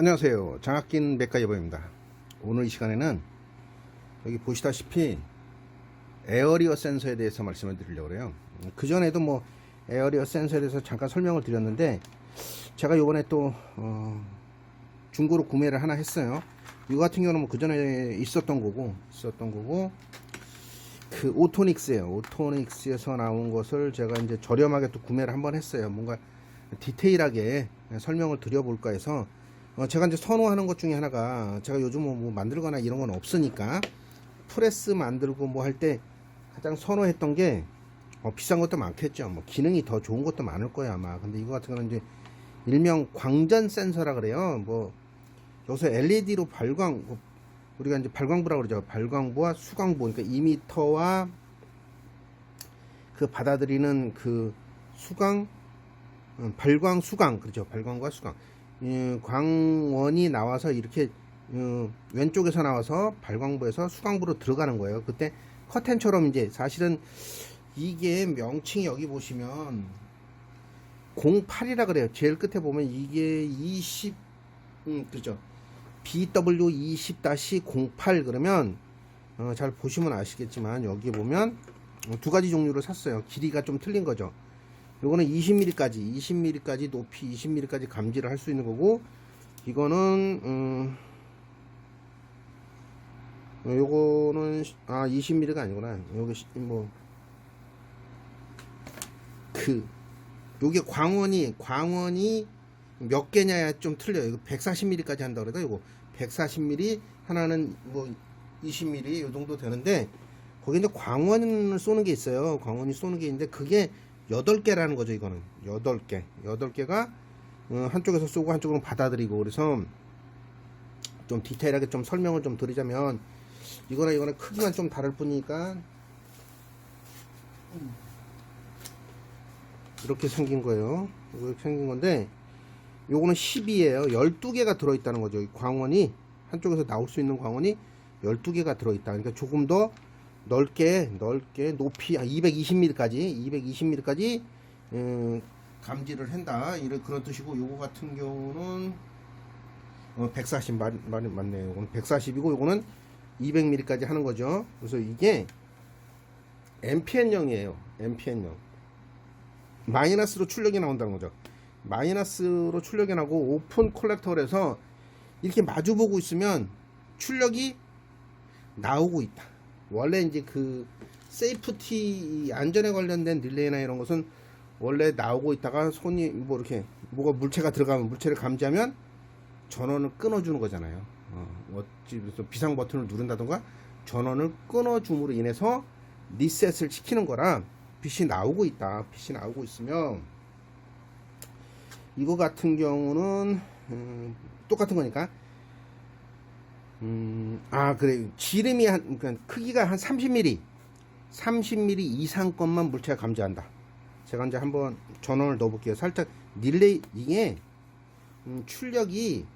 안녕하세요. 장학긴 맥가이버입니다. 오늘 이 시간에는 여기 보시다시피 에어리어 센서에 대해서 말씀을 드리려고 해요. 그 전에도 뭐 에어리어 센서에 대해서 잠깐 설명을 드렸는데 제가 요번에 또 어, 중고로 구매를 하나 했어요. 이거 같은 경우는 뭐 그 전에 있었던 거고 있었던 거고 그 오토닉스예요. 오토닉스에서 나온 것을 제가 이제 저렴하게 또 구매를 한번 했어요. 뭔가 디테일하게 설명을 드려볼까 해서 어, 제가 이제 선호하는 것 중에 하나가 제가 요즘 뭐, 뭐 만들거나 이런 건 없으니까 프레스 만들고 뭐 할 때 가장 선호했던 게 어, 비싼 것도 많겠죠. 뭐 기능이 더 좋은 것도 많을 거야 아마. 근데 이거 같은 거는 이제 일명 광전 센서라 그래요. 뭐 여기서 LED로 발광 뭐 우리가 이제 발광부라 그러죠. 발광부와 수광부. 그러니까 2미터와 그 받아들이는 그 수광 음, 발광 수광 그렇죠. 발광과 수광. 이 광원이 나와서 이렇게 어, 왼쪽에서 나와서 발광부에서 수광부로 들어가는 거예요. 그때 커튼처럼 이제 사실은 이게 명칭이 여기 보시면 08이라 그래요. 제일 끝에 보면 이게 20 음, 그죠. BW20-08 그러면 어, 잘 보시면 아시겠지만 여기 보면 어, 두 가지 종류를 샀어요. 길이가 좀 틀린 거죠. 요거는 20mm까지 20mm까지 높이 20mm까지 감지를 할 수 있는 거고 이거는 음, 어, 요거는 시- 아 20mm가 아니구나. 요게 시- 뭐그 요게 광원이 광원이 몇 개냐야 좀 틀려요. 이거 140mm까지 한다 그래도 이거 140mm 하나는 뭐 20mm 요 정도 되는데 거기 이제 광원을 쏘는 게 있어요. 광원이 쏘는 게 있는데 그게 8개라는 거죠, 이거는. 8개. 8개가 어, 한쪽에서 쏘고 한쪽으로 받아들이고 그래서 좀 디테일하게 좀 설명을 좀 드리자면 이거나 이거는 크기만 좀 다를 뿐이니까 이렇게 생긴 거예요. 이렇게 생긴 건데 요거는 10이에요. 12개가 들어있다는 거죠. 이 광원이 한쪽에서 나올 수 있는 광원이 12개가 들어있다. 그러니까 조금 더 넓게 넓게 높이 220mm까지 220mm까지 음, 감지를 한다. 이런 그런 뜻이고 요거 같은 경우는 어, 140 말, 말, 맞네요. 요거는 140이고 요거는 200mm까지 하는 거죠. 그래서 이게 MPN형이에요. MPN형. 마이너스로 출력이 나온다는 거죠. 마이너스로 출력이 나고 오픈 콜렉터에서 이렇게 마주 보고 있으면 출력이 나오고 있다. 원래 이제 그 세이프티 안전에 관련된 릴레이나 이런 것은 원래 나오고 있다가 손이 뭐 이렇게 뭐가 물체가 들어가면 물체를 감지하면 전원을 끊어주는 거잖아요. 어, 어찌 그래서 비상 버튼을 누른다던가 전원을 끊어줌으로 인해서 리셋을 시키는 거라 빛이 나오고 있다. 빛이 나오고 있으면 이거 같은 경우는 음, 똑같은 거니까 음, 아 그래 지름이 한 그러니까 크기가 한 30mm 30mm 이상 것만 물체가 감지한다. 제가 이제 한번 전원을 넣어볼게요. 살짝 릴레이 이게 음, 출력이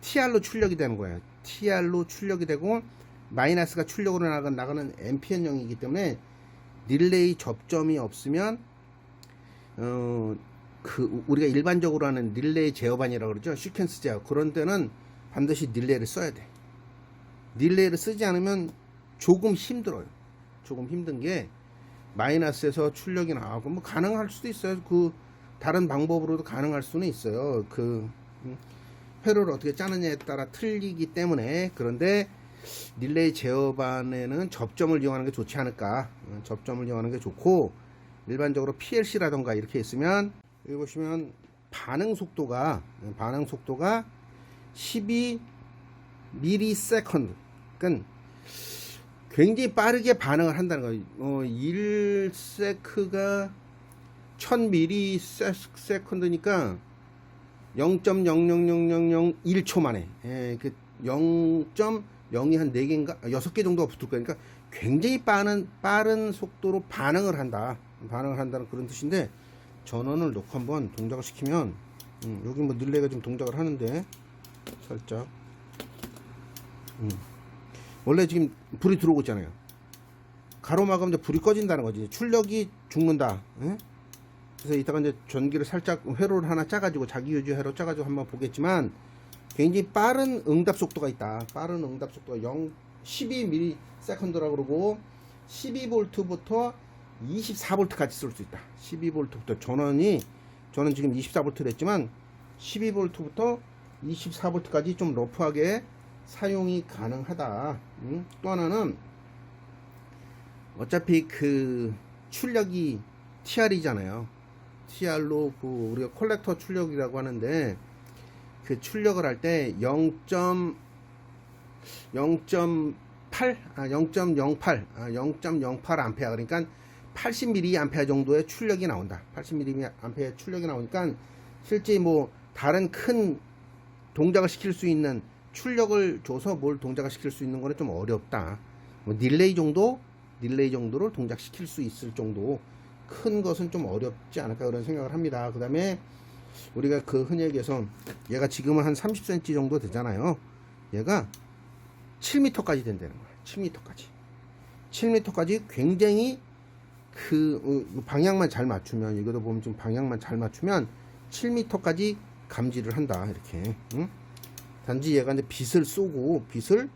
TR로 출력이 되는 거예요. TR로 출력이 되고 마이너스가 출력으로 나가, 나가는 MPN형이기 때문에 릴레이 접점이 없으면 어, 그 우리가 일반적으로 하는 릴레이 제어반이라고 그러죠. 시퀀스 제어. 그런 때는 반드시 릴레이를 써야 돼. 릴레이를 쓰지 않으면 조금 힘들어요. 조금 힘든 게 마이너스에서 출력이 나오고 뭐 가능할 수도 있어요. 그 다른 방법으로도 가능할 수는 있어요. 그 음, 회로를 어떻게 짜느냐에 따라 틀리기 때문에 그런데 릴레이 제어반에는 접점을 이용하는 게 좋지 않을까. 어, 접점을 이용하는 게 좋고 일반적으로 PLC라던가 이렇게 있으면 여기 보시면 반응 속도가 반응 속도가 12 미리세컨드. 그러니까 굉장히 빠르게 반응을 한다는 거예요. 어, 1세크가 1000미리세컨드니까 0.00001초 만에 예, 그 0.0이 한 4개인가 6개 정도가 붙을 거니까 굉장히 빠른 빠른 속도로 반응을 한다. 반응을 한다는 그런 뜻인데 전원을 놓고 한번 동작을 시키면 음, 여기 뭐 릴레이가 좀 동작을 하는데 살짝 음. 원래 지금 불이 들어오고 있잖아요. 가로막으면 불이 꺼진다는 거지. 출력이 죽는다. 예? 그래서 이따가 이제 전기를 살짝 회로를 하나 짜가지고 자기 유지 회로 짜가지고 한번 보겠지만 굉장히 빠른 응답 속도가 있다. 빠른 응답 속도가 0, 12ms라고 그러고 12V부터 24V까지 쓸 수 있다. 12V부터 전원이 저는 지금 24V 했지만 12V부터 24V까지 좀 러프하게 사용이 가능하다. 음? 또 하나는 어차피 그 출력이 TR이잖아요. TR로 그 우리가 콜렉터 출력이라고 하는데 그 출력을 할 때 0.0.8 아, 0.08 아, 0.08 암페어 그러니까 80mA 암페어 정도의 출력이 나온다. 80mA 암페어 출력이 나오니까 실제 뭐 다른 큰 동작을 시킬 수 있는 출력을 줘서 뭘 동작을 시킬 수 있는 거는 좀 어렵다. 뭐 딜레이 정도, 딜레이 정도를 동작시킬 수 있을 정도 큰 것은 좀 어렵지 않을까 그런 생각을 합니다. 그 다음에 우리가 그 흔히 얘기해서 얘가 지금은 한 30cm 정도 되잖아요. 얘가 7m까지 된다는 거야. 7m까지. 7m까지 굉장히 그 어, 방향만 잘 맞추면 이거도 보면 좀 방향만 잘 맞추면 7m까지 감지를 한다 이렇게. 응? 단지 얘가 이제 빛을 쏘고 빛을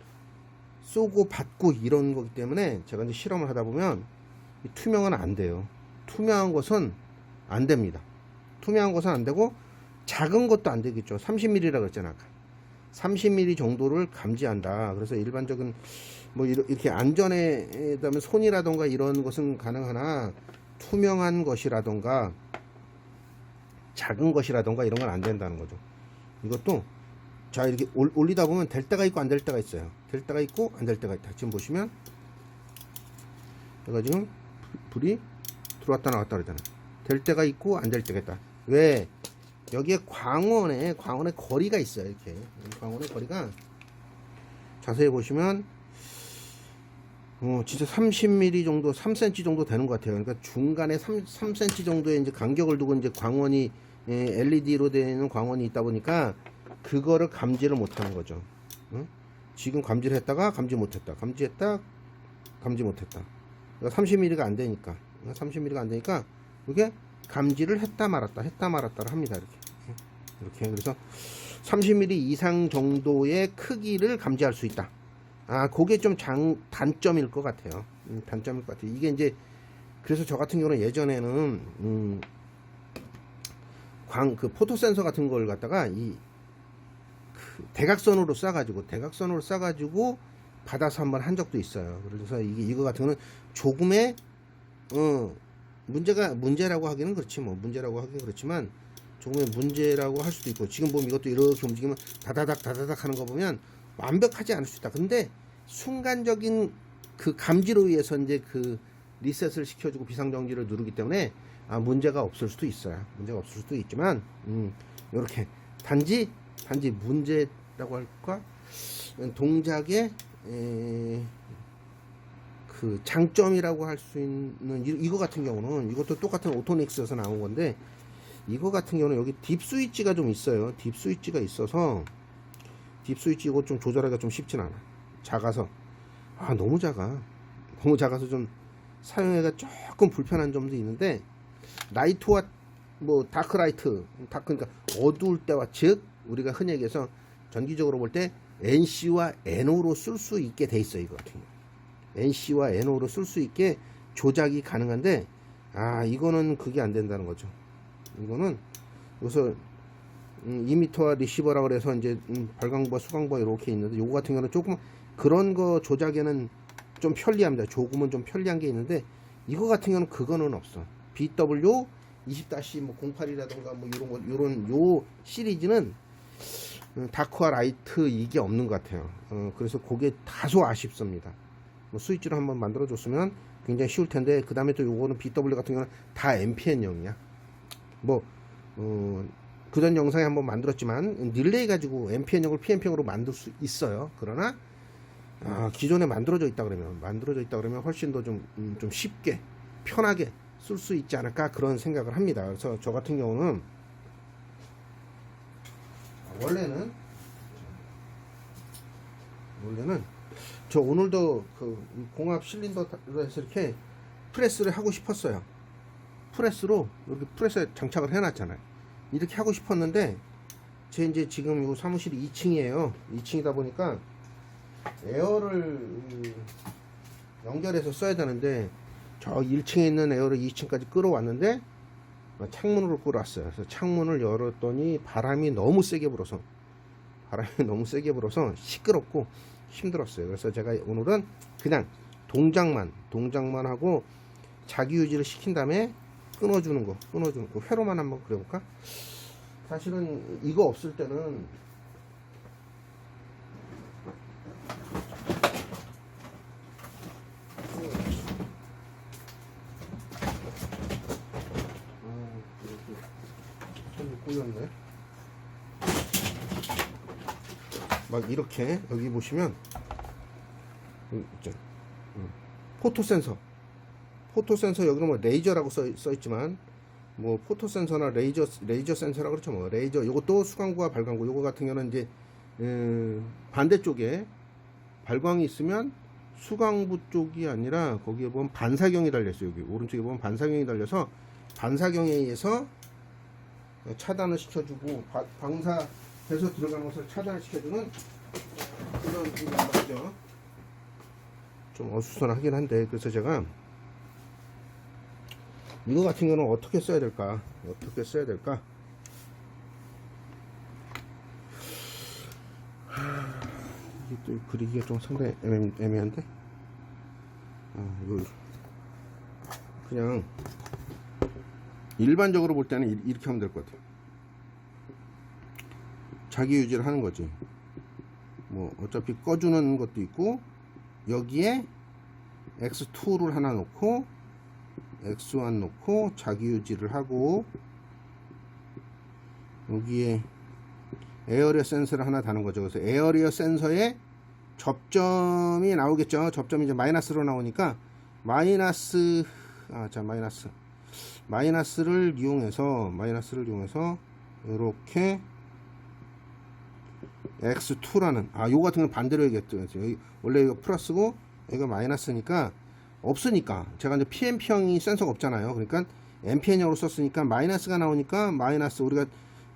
쏘고 받고 이런 거기 때문에 제가 이제 실험을 하다 보면 이 투명은 안 돼요. 투명한 것은 안 됩니다. 투명한 것은 안 되고 작은 것도 안 되겠죠. 30mm라 그랬잖아 아까. 30mm 정도를 감지한다. 그래서 일반적인 뭐 이렇게 안전에 그다음에 손이라던가 이런 것은 가능하나 투명한 것이라던가 작은 것이라던가 이런 건 안 된다는 거죠. 이것도 자 이렇게 올, 올리다 보면 될 때가 있고 안 될 때가 있어요. 될 때가 있고 안 될 때가 있다. 지금 보시면 내가 지금 불이 들어왔다 나왔다 그러잖아. 될 때가 있고 안 될 때가 있다. 왜? 여기에 광원에 광원의 거리가 있어요. 이렇게 이 광원의 거리가 자세히 보시면 어, 진짜 30mm 정도, 3cm 정도 되는 것 같아요. 그러니까 중간에 3, 3cm 정도의 이제 간격을 두고 이제 광원이 LED로 되는 광원이 있다 보니까 그거를 감지를 못하는 거죠. 응? 지금 감지를 했다가 감지 못했다. 감지했다, 감지 못했다. 그러니까 30mm가 안 되니까, 30mm가 안 되니까 이게 감지를 했다 말았다, 했다 말았다를 합니다. 이렇게, 이렇게. 그래서 30mm 이상 정도의 크기를 감지할 수 있다. 아, 그게 좀 장, 단점일 것 같아요. 음, 단점일 것 같아요. 이게 이제, 그래서 저 같은 경우는 예전에는, 음, 광, 그 포토 센서 같은 걸 갖다가 이, 그 대각선으로 쏴가지고, 대각선으로 쏴가지고 받아서 한번 한 적도 있어요. 그래서 이게, 이거 같은 거는 조금의, 어, 문제가, 문제라고 하기는 그렇지 뭐, 문제라고 하기는 그렇지만, 조금의 문제라고 할 수도 있고, 지금 보면 이것도 이렇게 움직이면 다다닥, 다다닥 하는 거 보면, 완벽하지 않을 수 있다. 근데 순간적인 그 감지로 의해서 이제 그 리셋을 시켜주고 비상정지를 누르기 때문에 아 문제가 없을 수도 있어요. 문제가 없을 수도 있지만 음 이렇게 단지 단지 문제라고 할까 동작의 에, 그 장점이라고 할 수 있는 이, 이거 같은 경우는 이것도 똑같은 오토닉스에서 나온 건데 이거 같은 경우는 여기 딥 스위치가 좀 있어요. 딥 스위치가 있어서 딥 스위치 이거 좀 조절하기가 좀 쉽진 않아. 작아서 아 너무 작아. 너무 작아서 좀 사용하기가 조금 불편한 점도 있는데 라이트와 뭐 다크 라이트, 다크 그러니까 어두울 때와 즉 우리가 흔히 얘기해서 전기적으로 볼 때 NC와 NO로 쓸 수 있게 돼 있어 이거 같은 경우. NC와 NO로 쓸 수 있게 조작이 가능한데 아 이거는 그게 안 된다는 거죠. 이거는 여기서 음, 2m와 리시버라 그래서 이제 음, 발광부와 수광부가 이렇게 있는데 요거 같은 경우는 조금 그런 거 조작에는 좀 편리합니다. 조금은 좀 편리한 게 있는데 이거 같은 경우는 그거는 없어. BW 20-뭐 08이라던가 뭐 이런 거 요런 요 시리즈는 음, 다크와 라이트 이게 없는 것 같아요. 어, 그래서 그게 다소 아쉽습니다. 뭐 스위치로 한번 만들어 줬으면 굉장히 쉬울 텐데 그 다음에 또 요거는 BW 같은 경우는 다 MPN형이야. 뭐 어, 그전 영상에 한번 만들었지만 릴레이 가지고 MPN형을 PNP형으로 만들 수 있어요. 그러나 아, 기존에 만들어져 있다 그러면 만들어져 있다 그러면 훨씬 더좀 음, 좀 쉽게 편하게 쓸 수 있지 않을까 그런 생각을 합니다. 그래서 저 같은 경우는 원래는 원래는 저 오늘도 그 공합 실린더로 해서 이렇게 프레스를 하고 싶었어요. 프레스로 이렇게 프레스에 장착을 해놨잖아요. 이렇게 하고 싶었는데 제 이제 지금 요 사무실이 2층이에요. 2층이다 보니까 에어를 음, 연결해서 써야 되는데 저 1층에 있는 에어를 2층까지 끌어왔는데 어, 창문으로 끌어왔어요. 그래서 창문을 열었더니 바람이 너무 세게 불어서 바람이 너무 세게 불어서 시끄럽고 힘들었어요. 그래서 제가 오늘은 그냥 동작만 동작만 하고 자기 유지를 시킨 다음에 끊어주는 거 끊어주는 거 회로만 한번 그려볼까? 사실은 이거 없을 때는 아, 이렇게 손이 꼬였네. 막 이렇게 여기 보시면 있죠. 음. 포토 센서. 포토 센서 여기는 뭐 레이저라고 써, 써 있지만 뭐 포토 센서나 레이저 레이저 센서라고 그렇죠 뭐 레이저 요것도 수광구와 발광구 요거 같은 경우는 이제 음, 반대쪽에 발광이 있으면 수광부 쪽이 아니라 거기에 보면 반사경이 달려 있어요 여기 오른쪽에 보면 반사경이 달려서 반사경에 의해서 차단을 시켜주고 바- 방사해서 들어가는 것을 차단을 시켜주는 그런 그런 말이죠 좀 어수선하긴 한데 그래서 제가 이거 같은 경우는 어떻게 써야 될까? 어떻게 써야 될까? 하, 이게 또 그리기가 좀 상당히 애매, 애매 한데? 아, 이거 그냥 일반적으로 볼 때는 이- 이렇게 하면 될 것 같아요. 자기 유지를 하는 거지. 뭐 어차피 꺼주는 것도 있고 여기에 X2를 하나 놓고 X1 놓고 자기 유지를 하고 여기에 에어리어 센서를 하나 다는 거죠. 그래서 에어리어 센서에 접점이 나오겠죠. 접점이 이제 마이너스로 나오니까 마이너스 아, 자, 마이너스 마이너스를 이용해서 마이너스를 이용해서 이렇게 X2라는 아, 요거 같은 건 반대로 해야겠죠. 여기 원래 이거 플러스고 여기가 마이너스니까 없으니까 제가 이제 PMP형이 센서가 없잖아요. 그러니까 NPN형으로 썼으니까 마이너스가 나오니까 마이너스 우리가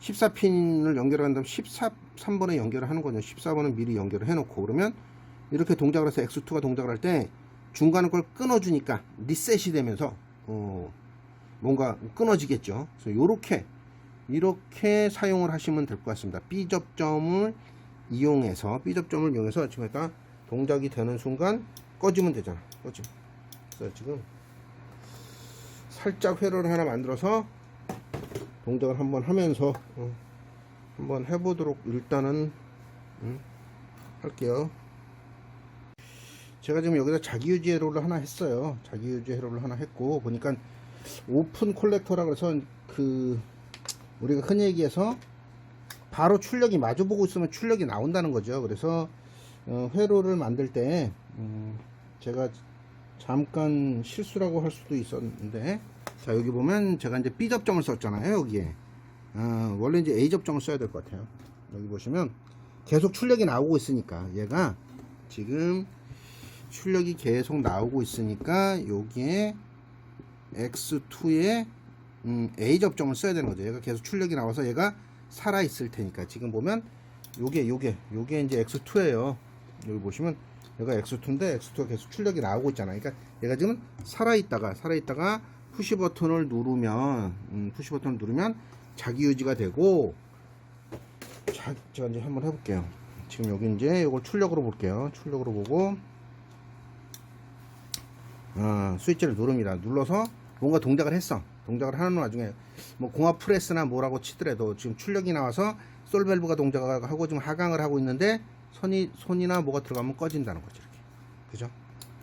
14핀을 연결한 다음 13번에 연결을 하는 거죠. 14번은 미리 연결을 해놓고 그러면 이렇게 동작을 해서 X2가 동작을 할 때 중간에 걸 끊어주니까 리셋이 되면서 어 뭔가 끊어지겠죠. 그래서 요렇게 이렇게 사용을 하시면 될 것 같습니다. B 접점을 이용해서 B 접점을 이용해서 지금 일단 동작이 되는 순간 꺼지면 되잖아. 꺼지. 그래서 지금 살짝 회로를 하나 만들어서 동작을 한번 하면서 어, 한번 해보도록 일단은 음, 할게요. 제가 지금 여기다 자기유지 회로를 하나 했어요. 자기유지 회로를 하나 했고 보니까 오픈 콜렉터라 그래서 그 우리가 흔히 얘기해서 바로 출력이 마주보고 있으면 출력이 나온다는 거죠. 그래서 어, 회로를 만들 때 음, 제가 잠깐 실수라고 할 수도 있었는데 자 여기 보면 제가 이제 B 접점을 썼잖아요 여기에. 어, 원래 이제 A 접점을 써야 될 것 같아요. 여기 보시면 계속 출력이 나오고 있으니까 얘가 지금 출력이 계속 나오고 있으니까 여기에 X2에 음, A 접점을 써야 되는 거죠. 얘가 계속 출력이 나와서 얘가 살아 있을 테니까 지금 보면 요게 요게 요게 이제 X2예요 여기 보시면 얘가 X2인데 X2가 계속 출력이 나오고 있잖아요. 그러니까 얘가 지금 살아 있다가 살아 있다가 푸시 버튼을 누르면 음, 푸시 버튼을 누르면 자기 유지가 되고 자, 제가 이제 한번 해볼게요. 지금 여기 이제 이걸 출력으로 볼게요. 출력으로 보고 아, 스위치를 누릅니다. 눌러서 뭔가 동작을 했어. 동작을 하는 와중에 뭐 공합 프레스나 뭐라고 치더라도 지금 출력이 나와서 솔밸브가 동작을 하고 지금 하강을 하고 있는데 손이 손이나 뭐가 들어가면 꺼진다는 거죠. 이렇게. 그죠?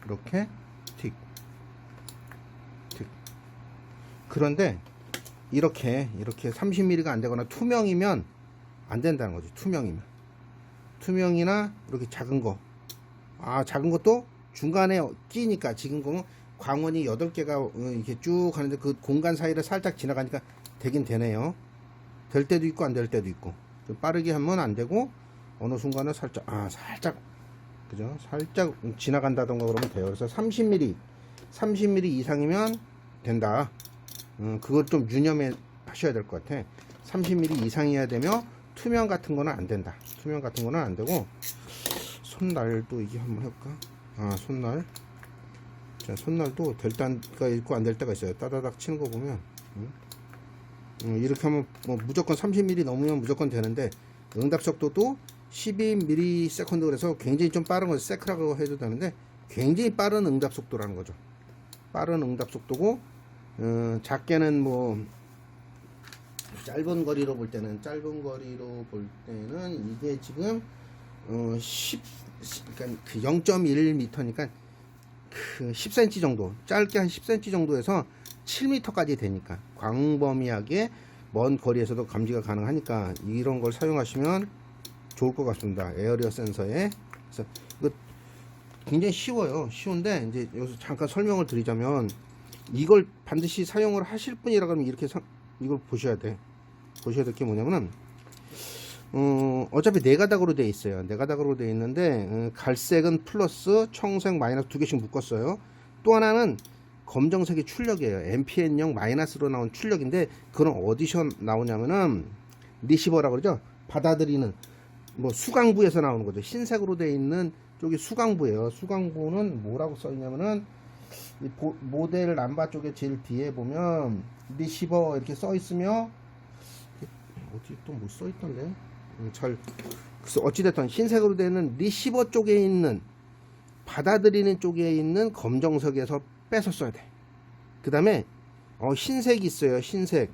이렇게 틱. 틱. 그런데 이렇게 이렇게 30mm가 안 되거나 투명이면 안 된다는 거죠. 투명이면. 투명이나 이렇게 작은 거. 아, 작은 것도 중간에 끼니까 지금 그 광원이 8개가 이렇게 쭉 하는데 그 공간 사이를 살짝 지나가니까 되긴 되네요. 될 때도 있고 안 될 때도 있고. 좀 빠르게 하면 안 되고 어느 순간은 살짝 아 살짝 그죠 살짝 지나간다던가 그러면 돼요 그래서 30mm 30mm 이상이면 된다 음, 그걸 좀 유념해 하셔야 될 것 같아 30mm 이상이어야 되며 투명 같은 거는 안 된다. 투명 같은 거는 안 되고 손날도 이게 한번 해볼까? 아 손날. 자 손날도 될 때가 있고 안 될 때가 있어요. 따다닥 치는 거 보면 음? 음, 이렇게 하면 뭐 무조건 30mm 넘으면 무조건 되는데 응답 속도도 12ms 그래서 굉장히 좀 빠른 거 세크라고 해도 되는데 굉장히 빠른 응답 속도라는 거죠. 빠른 응답 속도고 어, 작게는 뭐 짧은 거리로 볼 때는 짧은 거리로 볼 때는 이게 지금 어 10, 그러니까 그 0.1m니까 그 10cm 정도 짧게 한 10cm 정도에서 7m까지 되니까 광범위하게 먼 거리에서도 감지가 가능하니까 이런 걸 사용하시면 좋을 것 같습니다. 에어리어 센서에 그래서 이거 굉장히 쉬워요. 쉬운데 이제 여기서 잠깐 설명을 드리자면 이걸 반드시 사용을 하실 분이라 그러면 이렇게 사- 이걸 보셔야 돼. 보셔야 될 게 뭐냐면은 어, 어차피 네 가닥으로 돼 있어요. 네 가닥으로 돼 있는데 어, 갈색은 플러스, 청색 마이너스 두 개씩 묶었어요. 또 하나는 검정색이 출력이에요. MPN0 마이너스로 나온 출력인데 그건 어디서 나오냐면은 리시버라고 그러죠. 받아들이는 뭐 수강부에서 나오는 거죠. 흰색으로 돼 있는 쪽이 수강부예요. 수강부는 뭐라고 써 있냐면은 이 보- 모델 남바 쪽에 제일 뒤에 보면 리시버 이렇게 써 있으며 어디 또뭐써 있던데 음, 잘 그래서 어찌됐든 흰색으로 되는 리시버 쪽에 있는 받아들이는 쪽에 있는 검정색에서 빼서 써야 돼. 그 다음에 어, 흰색이 있어요. 흰색.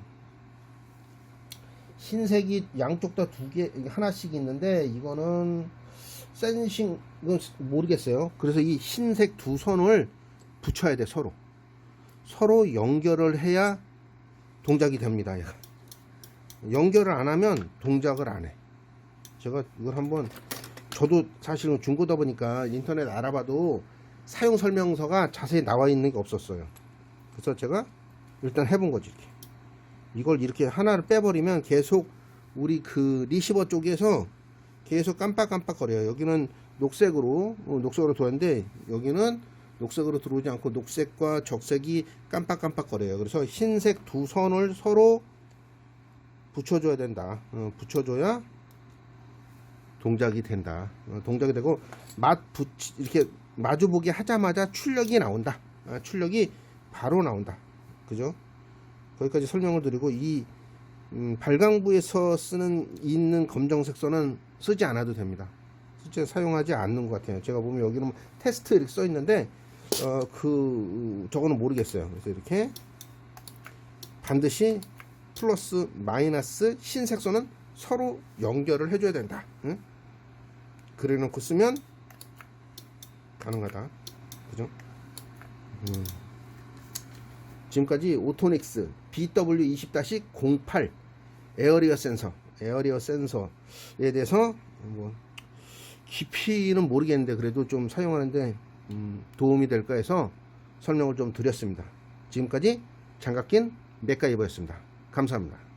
흰색이 양쪽 다 두 개 하나씩 있는데 이거는 센싱 이건 모르겠어요. 그래서 이 흰색 두 선을 붙여야 돼 서로. 서로 연결을 해야 동작이 됩니다. 연결을 안 하면 동작을 안 해. 제가 이걸 한번 저도 사실은 중고다 보니까 인터넷 알아봐도 사용 설명서가 자세히 나와 있는 게 없었어요. 그래서 제가 일단 해본 거지. 이렇게. 이걸 이렇게 하나를 빼버리면 계속 우리 그 리시버 쪽에서 계속 깜빡깜빡 거려요. 여기는 녹색으로 어, 녹색으로 들어왔는데 여기는 녹색으로 들어오지 않고 녹색과 적색이 깜빡깜빡 거려요. 그래서 흰색 두 선을 서로 붙여줘야 된다. 어, 붙여줘야 동작이 된다. 어, 동작이 되고 맛 붙이 이렇게 마주보기 하자마자 출력이 나온다. 아, 출력이 바로 나온다. 그죠? 거기까지 설명을 드리고 이 음, 발광부에서 쓰는 있는 검정색 선은 쓰지 않아도 됩니다. 실제 사용하지 않는 것 같아요. 제가 보면 여기는 테스트 이렇게 써 있는데 어, 그 저거는 모르겠어요. 그래서 이렇게 반드시 플러스 마이너스 흰색 선은 서로 연결을 해줘야 된다. 응? 그래놓고 쓰면 가능하다. 그죠? 음. 지금까지 오토닉스 BW20-08 에어리어 센서, 에어리어 센서에 대해서 뭐 깊이는 모르겠는데 그래도 좀 사용하는데 음, 도움이 될까 해서 설명을 좀 드렸습니다. 지금까지 장갑 낀 맥가이버였습니다. 감사합니다.